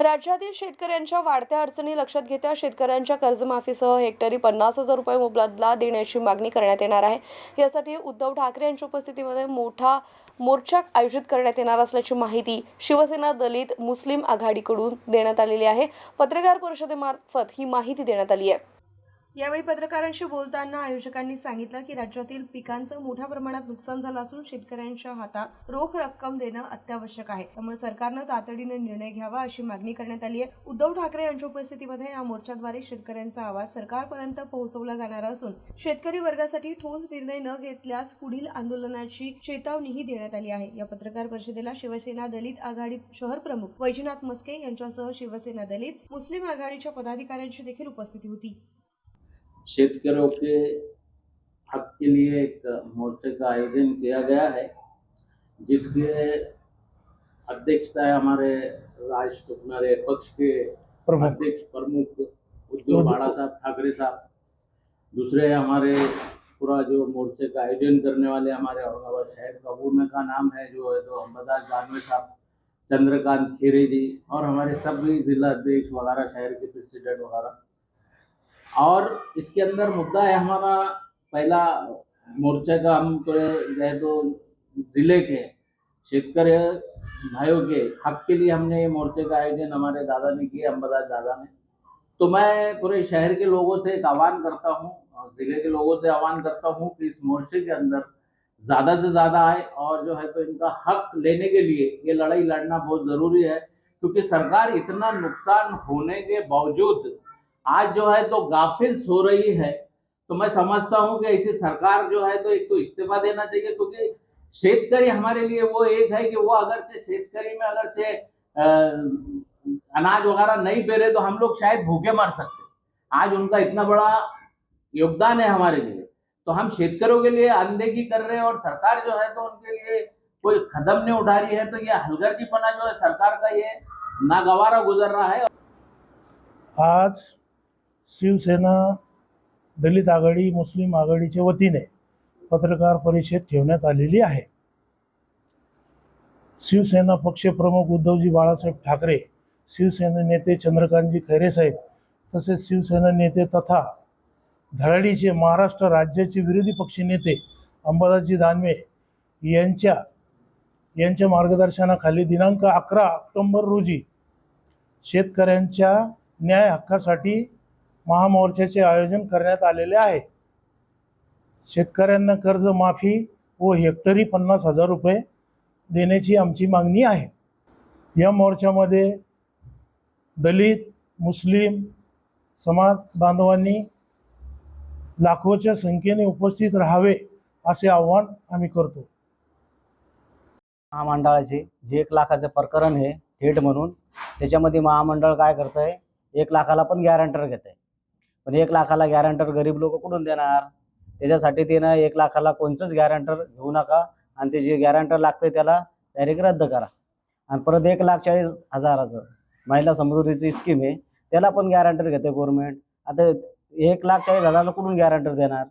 राज्यातील शेतकऱ्यांच्या वाढत्या अडचणी लक्षात घेता शेतकऱ्यांच्या कर्जमाफीसह हेक्टरी पन्नास हजार रुपये मोबदला देण्याची मागणी करण्यात येणार आहे. यासाठी उद्धव ठाकरे यांच्या उपस्थितीमध्ये मोठा मोर्चा आयोजित करण्यात येणार असल्याची माहिती शिवसेना दलित मुस्लिम आघाडीकडून देण्यात आलेली आहे. पत्रकार परिषदेमार्फत ही माहिती देण्यात आली आहे. यावेळी पत्रकारांशी बोलताना आयोजकांनी सांगितलं की राज्यातील पिकांचं मोठ्या प्रमाणात नुकसान झालं असून शेतकऱ्यांच्या हातात रोख रक्कम देणं अत्यावश्यक आहे. त्यामुळे सरकारनं तातडीने निर्णय घ्यावा अशी मागणी करण्यात आली आहे. उद्धव ठाकरे यांच्या उपस्थितीमध्ये या मोर्चाद्वारे शेतकऱ्यांचा आवाज सरकारपर्यंत पोहोचवला जाणार असून शेतकरी वर्गासाठी ठोस निर्णय न घेतल्यास पुढील आंदोलनाची चेतावणीही देण्यात आली आहे. या पत्रकार परिषदेला शिवसेना दलित आघाडी शहर प्रमुख वैजनाथ मस्के यांच्यासह शिवसेना दलित मुस्लिम आघाडीच्या पदाधिकाऱ्यांची देखील उपस्थिती होती. शेतकरियों के हक के लिए एक मोर्चे का आयोजन किया गया है जिसके अध्यक्षता है हमारे राष्ट्र हमारे पक्ष के अध्यक्ष प्रमुख उद्धव बाला साहब ठाकरे साहब। दूसरे हमारे पूरा जो मोर्चे का आयोजन करने वाले हमारे औरंगाबाद शहर का पूर्ण का नाम है जो है तो अम्बदास दानवे साहब चंद्रकांत खीरे जी और हमारे सभी जिला अध्यक्ष वगैरह शहर के प्रेसिडेंट वगैरह। और इसके अंदर मुद्दा है हमारा पहला मोर्चे का हम जो है तो ज़िले के शेतकरी भाइयों के, हक के लिए हमने ये मोर्चे का आयोजन हमारे दादा ने किया अम्बदास दादा ने। तो मैं पूरे शहर के लोगों से एक आह्वान करता हूँ, और ज़िले के लोगों से आह्वान करता हूँ कि इस मोर्चे के अंदर ज़्यादा से ज़्यादा आए और जो है तो इनका हक लेने के लिए ये लड़ाई लड़ना बहुत ज़रूरी है, क्योंकि सरकार इतना नुकसान होने के बावजूद आज जो है तो गाफिल सो रही है। तो मैं समझता हूँ कि ऐसी सरकार जो है तो एक तो इस्तीफा देना चाहिए, क्योंकि शेतकरी हमारे लिए वो एक है कि वो अगर से शेतकरी में अगर से अनाज वगैरह नहीं पेरे तो हम लोग शायद भूखे मर सकते आज उनका इतना बड़ा योगदान है हमारे लिए। तो हम शेतकरियों के लिए अनदेखी कर रहे हैं और सरकार जो है तो उनके लिए कोई कदम नहीं उठा रही है। तो ये हलगर्जीपना जो है सरकार का ये नागवारा गुजर रहा है। आज शिवसेना दलित आघाडी मुस्लिम आघाडीच्या वतीने पत्रकार परिषद ठेवण्यात आलेली आहे. शिवसेना पक्षप्रमुख उद्धवजी बाळासाहेब ठाकरे शिवसेना नेते चंद्रकांतजी खैरे साहेब तसेच शिवसेना नेते तथा धडाडीचे महाराष्ट्र राज्याचे विरोधी पक्षनेते अंबादासजी दानवे यांच्या यांच्या मार्गदर्शनाखाली दिनांक अकरा ऑक्टोंबर रोजी शेतकऱ्यांच्या न्याय हक्कासाठी महामोर्चाचे आयोजन करण्यात आलेले आहे. शेतकऱ्यांना कर्जमाफी व हेक्टरी पन्नास हजार रुपये देण्याची आमची मागणी आहे. या मोर्चामध्ये दलित मुस्लिम समाज बांधवांनी लाखोच्या संख्येने उपस्थित राहावे असे आव्हान आम्ही करतो. महामंडळाचे जे एक लाखाचं प्रकरण आहे थेट म्हणून त्याच्यामध्ये महामंडळ काय करतं आहे एक लाखाला पण गॅरंटर घेत आहे पण एक लाखाला गॅरंटर गरीब लोक कुठून देणार? त्याच्यासाठी त्यानं एक लाखाला कोणचंच गॅरंटर घेऊ नका. आणि ते जे गॅरंटर लागते त्याला डायरेक्ट रद्द करा. आणि परत एक लाख चाळीस हजाराचं महिला समृद्धीची स्कीम आहे त्याला पण गॅरंटर घेते गव्हर्नमेंट आता एक लाख चाळीस हजाराला कुठून गॅरंटर देणार?